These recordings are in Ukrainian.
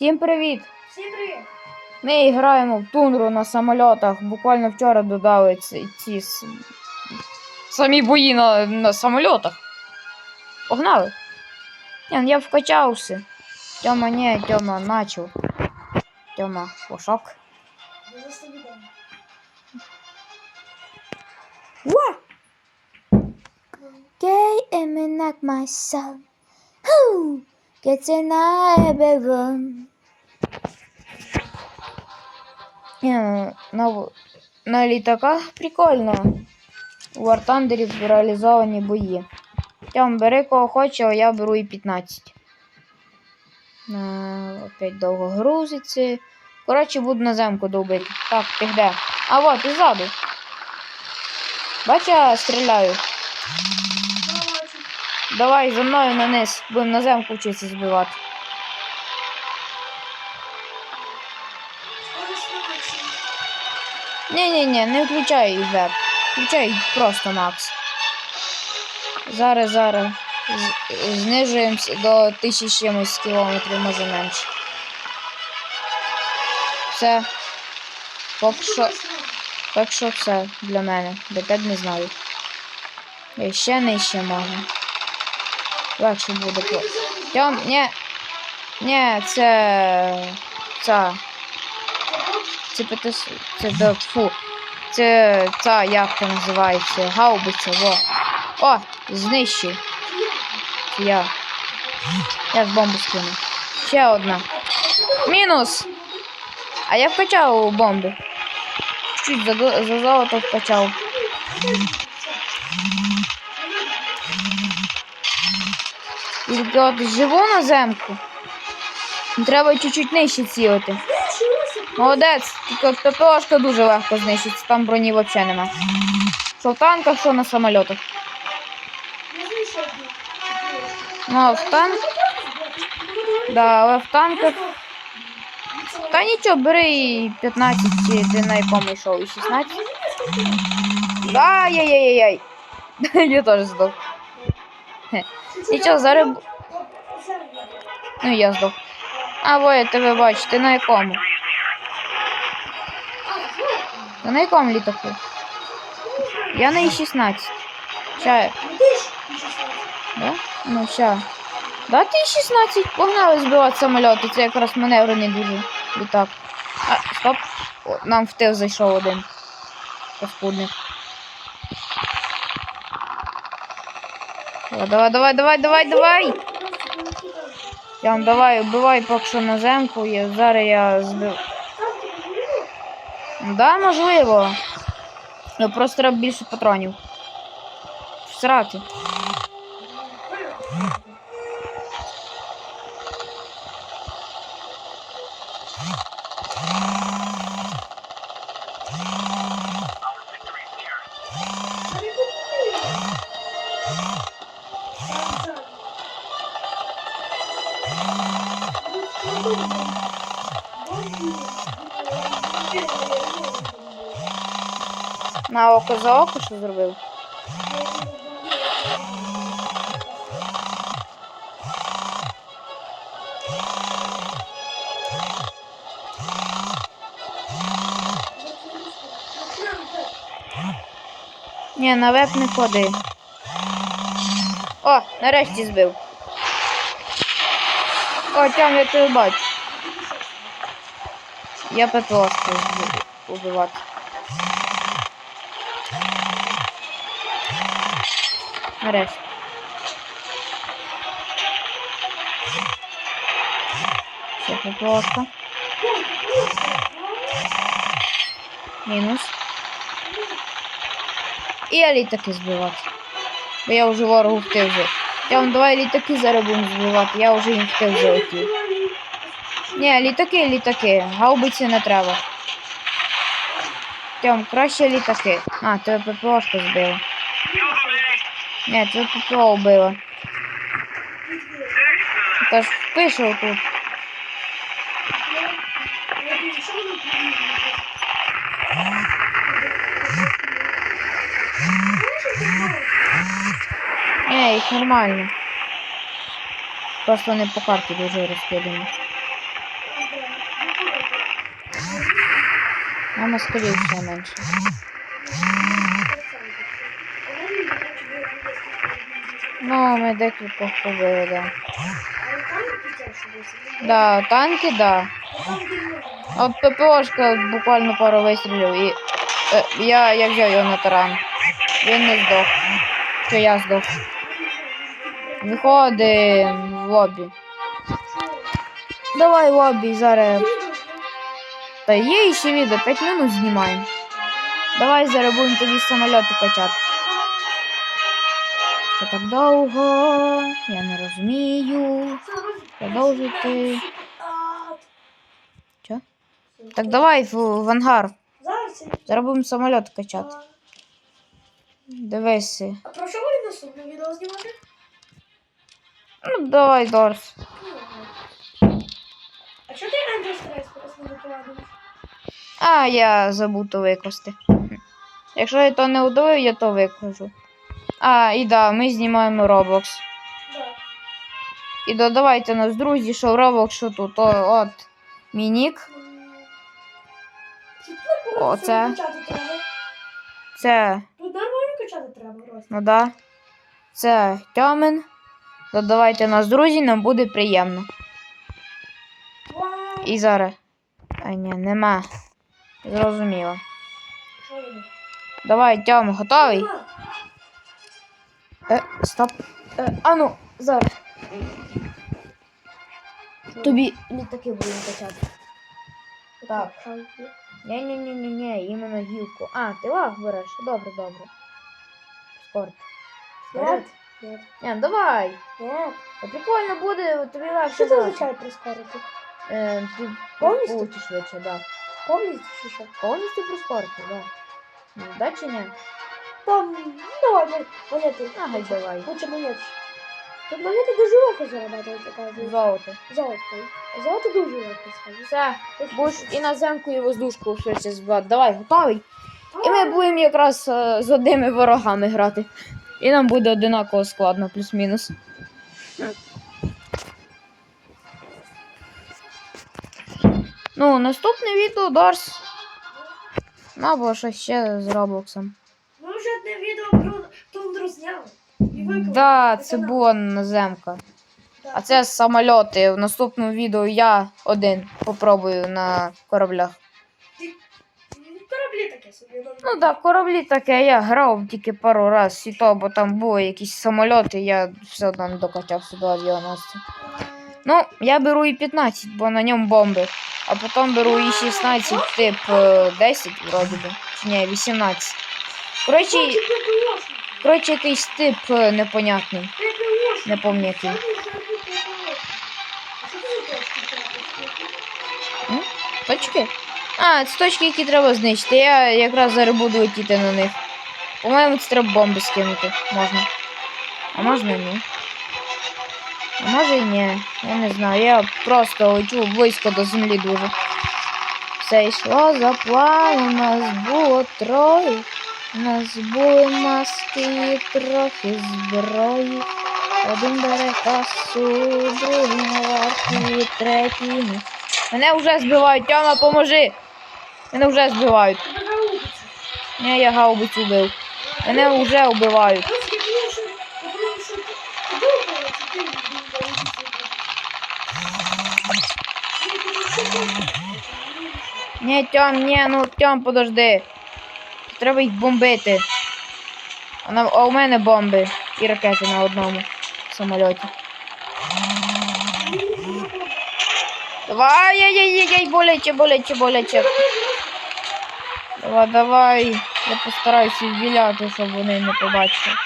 Всім привіт! Всім привіт! Ми граємо в тундру на самольотах. Буквально вчора додали ці, ці самі бої на, на самольотах. Погнали! Ні, ну я вкачався. Тьома, ні, Тьома, начав. Тьома, пошок. Відомо. Gay am not my son. Who in everyone? Ні, на, на літаках прикольно. У War Thunder реалізовані бої. Тьом, бери кого хоче, а я беру і 15. На, опять довго грузиться. Коротше, буду на земку довбити. Так, ти де? А вот, і ззаду. Бач, я стріляю. Давай за мною на низ, будемо на земку вчитися збивати. Ні-ні-ні, не включай веб. Включай просто Макс. Зараз, зараз. Знижуємося до тисячі чимось кілометрів, може менше. Все. Поки що, поки що все для мене. Для тебе не знаю. Я ще нижче можу. Легше буде. Тьом, ні. Ні, це. Це. Це ПТС. Це да, фу. Це ця як це називається? Гаубиця, во. О, знищив. Це я. Я з бомбу скину. Ще одна. Мінус! А я вкачав бомби. Чуть за, за золото вкачав. Тільки от живу на земку. Треба чуть-чуть нижче цілити. Молодець, тільки ППОшка дуже легко знищиться, там броні взагалі нема. Що в танках, що на. Я одну. Ну, в танк. Да, але в танках. Та нічого, бери і 15, чи ти на якому йшов, і 16. Да, яй-яй-яй. Я теж здох. Нічого, зараз. Ну, я здох. А, во, я тебе бачу, ти на якому? На якому літаку? Я на І-16. Ща, да? Ну, ща. Да, ти 16, погнали збивати самольоти, це якраз маневрений дуже літак. А, стоп. О, нам в тил зайшов один. Паскудник. Давай, давай, давай, давай, давай, Ян, давай, убивай поки що на земку, я, зараз я збив. Да, можливо. Ну, просто треба більше патронів. Срати. На око за око що зробив? Ні, на веб не ходи. О, нарешті збив. О, там я тебе бачу. Я ППОшку буду убивати. Нарешті. Ще ППОшка. Мінус. І я літаки збивати. Бо я вже ворогу втив вже. Я вам давай літаки зараз будемо збивати, я вже їм втив залетів. Ні, літаки, літаки. Гаубиці не треба. Тьом, краще літаки. А, тебе ППОшка збила. Ні, тебе ППО вбила. Тож впишу тут. Ні, їх нормально. Просто они по карті дуже розкидані. А москалів все менше. Ну, ми декілька побили, да. Да, танки, да. А ППОшка буквально пару вистрілів и е, я я взяв його на таран. Він не здох. Що я здох. Виходи в лобі. Давай лобі зараз. Та є ще відео, 5 минут знімаємо. Давай зараз будемо тобі самольоти качати. Це так довго. Я не розумію. Продовжити. Чо? Так давай в, в ангар. Зараз. будемо самоліт качати. Дивись. А про що ви наступне відео знімати? Ну, давай, Дорс. А що ти Ендерстрес просто не викладаєш? А, я забув то викласти. Якщо я то не удалив, я то викладу. А, і да, ми знімаємо Roblox. І додавайте нас, друзі, що в Roblox, що тут. О, от. Мінік. О, це. Це, Тут нормально качати треба просто. ну да. Це Тьомен. Додавайте нас, друзі, нам буде приємно. І зараз. А ні, нема. Зрозуміло. Давай, Тьом, готовий? Е, стоп. Е, а ну, зараз. Тобі літаки будемо качати. Так. Ні-ні-ні-ні, іменно гілку. А, ти лаг береш. Добре, добре. Спорт. Нет. Нет. Ні, давай. Нет. Та Прикольно буде, тобі легше. Що це означає прискорити? Е, ти Повністю? получиш швидше, да. Повністю чи що? Повністю прискорити, да. Ну, Да чи ні? Там, ну, давай, мон- монети. Ага, давай. Лучше монети. Тут монети дуже легко зарабатывать, оказывается. Золото. Золото. Золото дуже легко, скажу. Все, будеш і наземку, і воздушку швидше збивати. Давай, готовий? І ми будемо якраз е, з одними ворогами грати. І нам буде одинаково складно, плюс-мінус. Ну, наступне відео Дорс. Або щось ще з Роблоксом. Ми вже одне відео про тундру зняли. Да, це була наземка. Да. А це самольоти. В наступному відео я один попробую на кораблях. Ну, Кораблі таке собі. Ну так, кораблі таке, я грав тільки пару раз і то, бо там були якісь самольоти, я все одно не докачався до авіаносця. Ну, я беру і 15, бо на ньому бомби. А потім беру і 16, тип е, 10, вроді би. Чи ні, 18. Коротше, коротше якийсь тип е, непонятний. Не А, це точки, які треба знищити. Я якраз зараз буду летіти на них. По-моєму, це треба бомби скинути. Можна. А можна і ні. А може і ні. Я не знаю. Я просто лечу близько до землі дуже. Все йшло за планом, нас було троє. Нас були маски і трохи зброї. Один бере касу, другий наверх і третій. Мене вже збивають, Тьома, поможи! Мене вже збивають. Ні, я гаубицю вбив. Мене вже вбивають. Ні, Тьом, ні, ну Тьом, подожди. Треба їх бомбити. А, на, а у мене бомби і ракети на одному самольоті. Давай, яй-яй-яй, боляче, боляче, боляче. Давай, давай. Я постараюся їх віляти, щоб вони не побачили.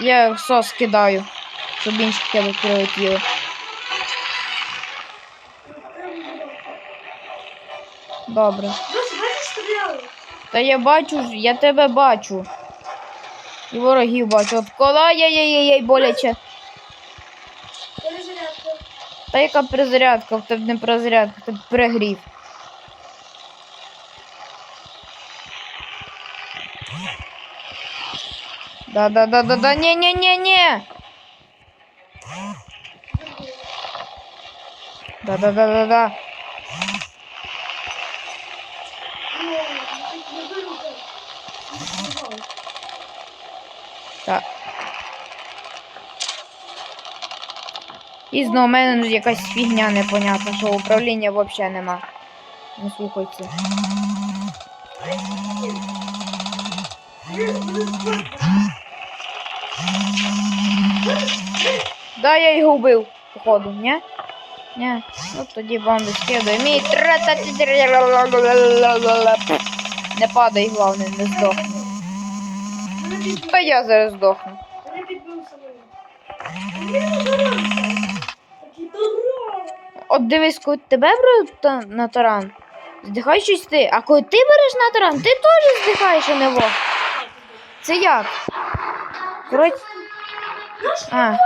Я їх сос кидаю, щоб інші тебе прилетіли. Добре. Та я бачу, ж, я тебе бачу. І ворогів бачу. От кола яй-яй-яй, боляче. Та яка перезарядка, в тебе не перезарядка, в тебе перегрів. Да-да-да-да-да, не-не-не-не! Да-да-да-да-да. Так. І знову в мене ну, якась фігня непонятна, що управління взагалі нема. Не слухайте. Да, я його вбив, походу, ні? Ні. Ну тоді бомби скидаю. Мій Не падай, головне, не здохни. Та я зараз здохну. От дивись, коли тебе беруть на таран, здихай ти. А коли ти береш на таран, ти теж здихаєш, а не вог. Це як? Коротше. А.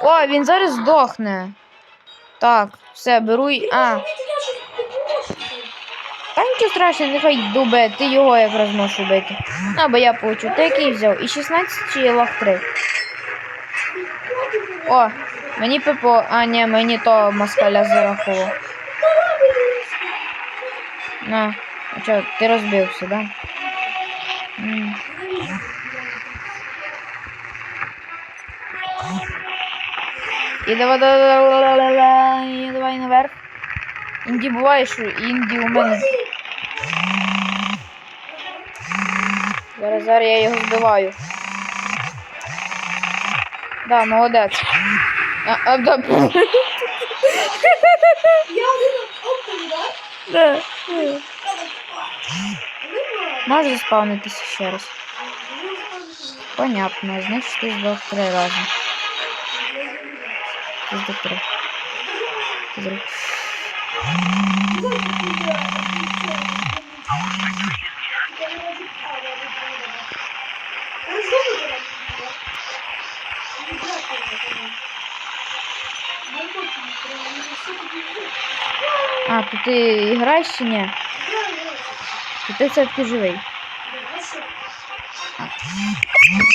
О, він зараз здохне. Так, все, беру й. А, та нічого страшного, нехай дубе, ти його якраз можеш убити. Ну, бо я получу. Ти який взяв? І 16 чи лах 3? О, мені ППО. А, ні, мені то москаля зараховував. На, а чо, ти розбився, да? М. І давай, давай, давай, давай, давай, давай наверх. Інді буває, що інді у мене. Зараз, зараз я його збиваю. Да, молодець. А, а, да. Я один. Ну, Можеш заспавнитися ще раз. Понятно, значить ти здох три рази. Три. Ти. А, то ти граєш чи ні? То ти все-таки живий.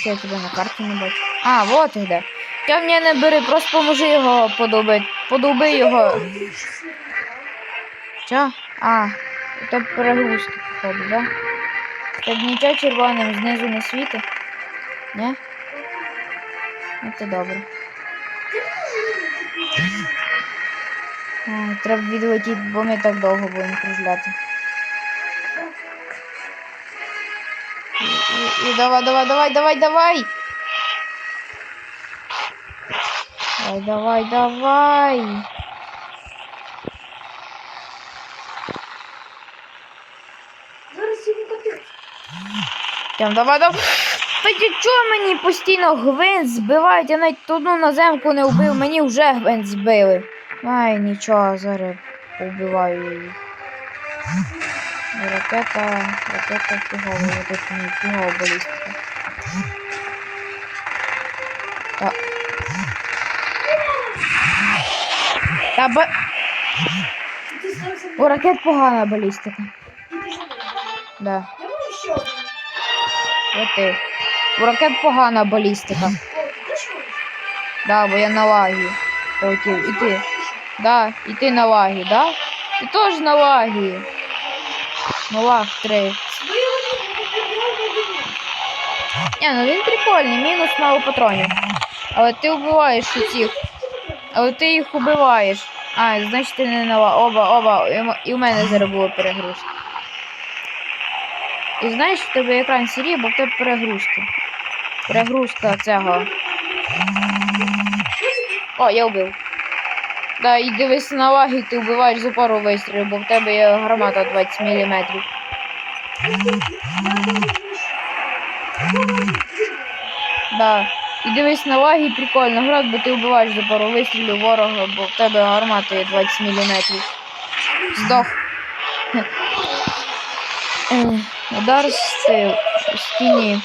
Що я тебе на карті не бачу. А, вот ти. Я в не бери, просто поможи його подобити. Подоби його. Що? А, тебе перегрузки, походу, да? Так нічого червоним знизу не світить? Ні? Ну, це добре. Ай, треба відлетіти, бо ми так довго будемо кружляти. І, і, і давай, давай, давай, давай, давай! Давай, давай, давай! Зараз йому капець. Тям, давай, давай! Та ти чого мені постійно гвинт збивають? Я навіть одну наземку не вбив, мені вже гвинт збили. Ай, нічого, зараз повбиваю її. Ракета, ракета фігова, тут не фігова балістика. Та. Та. У ракет погана балістика. Да. Ти. У ракет погана балістика. Да, бо я на лагі. І ти. Да, і ти на лагі, да? Ти теж на лагі. На лаг 3. Ні, ну він прикольний, мінус мало патронів. Але ти вбиваєш усіх. Але ти їх убиваєш. А, значить ти не лагі. Оба, оба. І в мене зараз було перегрузка. І знаєш, в тебе екран сірі, бо в тебе перегрузка. Перегрузка цього. О, я вбив. Да, і дивись на лаги, ти вбиваєш за пару вистрілів, бо в тебе є гармата 20 мм. Да. І дивись на лаги, прикольно грати, бо ти вбиваєш за пару вистрілів ворога, бо в тебе гармата є 20 мм. Здох. Удар стил- з стіні.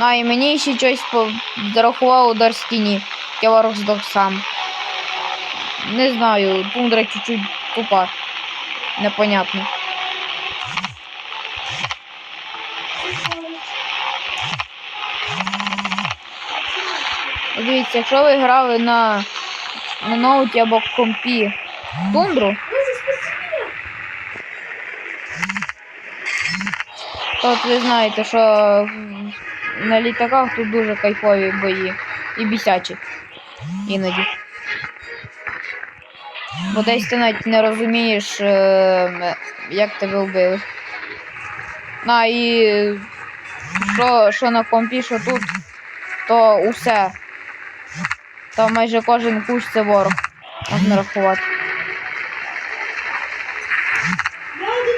А, і мені ще щось зарахував удар з тіні. Я ворог здох сам. Не знаю, тундра чуть-чуть тупа. Непонятно. Дивіться, якщо ви грали на, на ноуті або компі тундру, то от ви знаєте, що на літаках тут дуже кайфові бої. І бісячі. Іноді. Бо десь ти навіть не розумієш, е, як тебе вбили. На і що, що на компі, що тут, то усе. Там майже кожен кущ це ворог. Можна рахувати.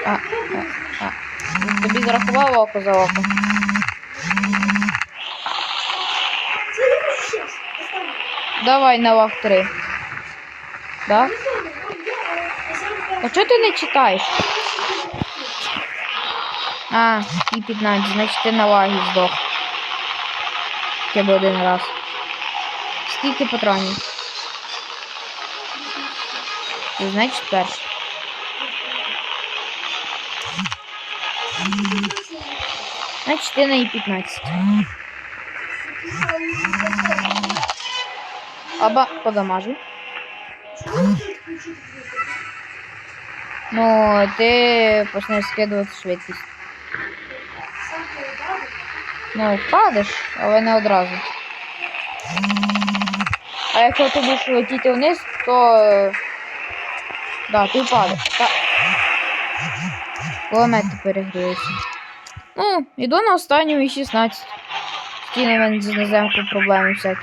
А, я а. Тобі зарахував око за око. Давай на вах 3. Да? А А чого ти не читаєш? А, і 15, значить ти на лагі здох. Хоча б один раз. Скільки патронів? Ти значить перший. Значить ти на і 15. Оба подамажу. Ну, ти почнеш скидувати швидкість. Ну, впадеш, але не одразу. А якщо ти будеш летіти вниз, то. е, Да, ти впадеш. Та... Кулемет перегріється. Ну, іду на останню і 16. Ті мене з наземку проблеми всякі.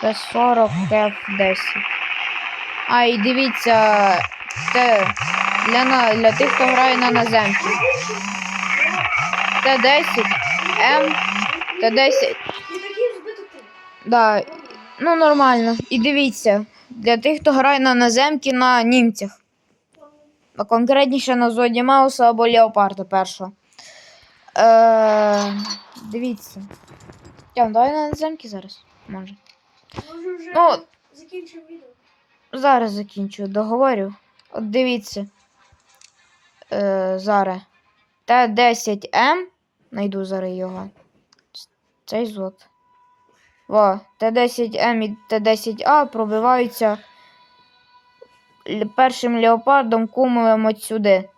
Це 40 кеф 10. А, і дивіться, це для, на, для тих, хто грає на наземці. Т10, М, Т10. І такий збиток ти. Да, ну нормально. І дивіться, для тих, хто грає на наземки на німцях. А конкретніше на Зоді Мауса або Леопарда першого. Е, дивіться. Тям, давай на наземки зараз. Може. Може вже Ну, закінчимо відео. Зараз закінчу, договорю. От дивіться. Е, зараз. Т10М. Найду зараз його. Цей зот. Во, Т10М і Т10А пробиваються першим леопардом кумовим от сюди.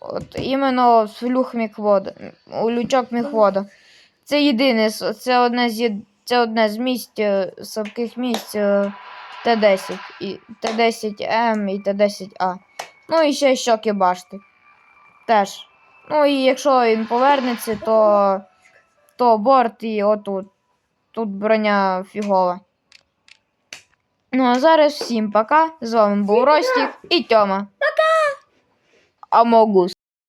От іменно флюх міхвода. Лючок міхвода. Це єдине, це одне з це одне з місць, е, слабких місць е, Т10, і Т10М і Т10А. Ну і ще щоки башти. Теж. Ну і якщо він повернеться, то, то борт і отут. Тут броня фігова. Ну а зараз всім пока. З вами був Ростік і Тьома. Пока! Амогус.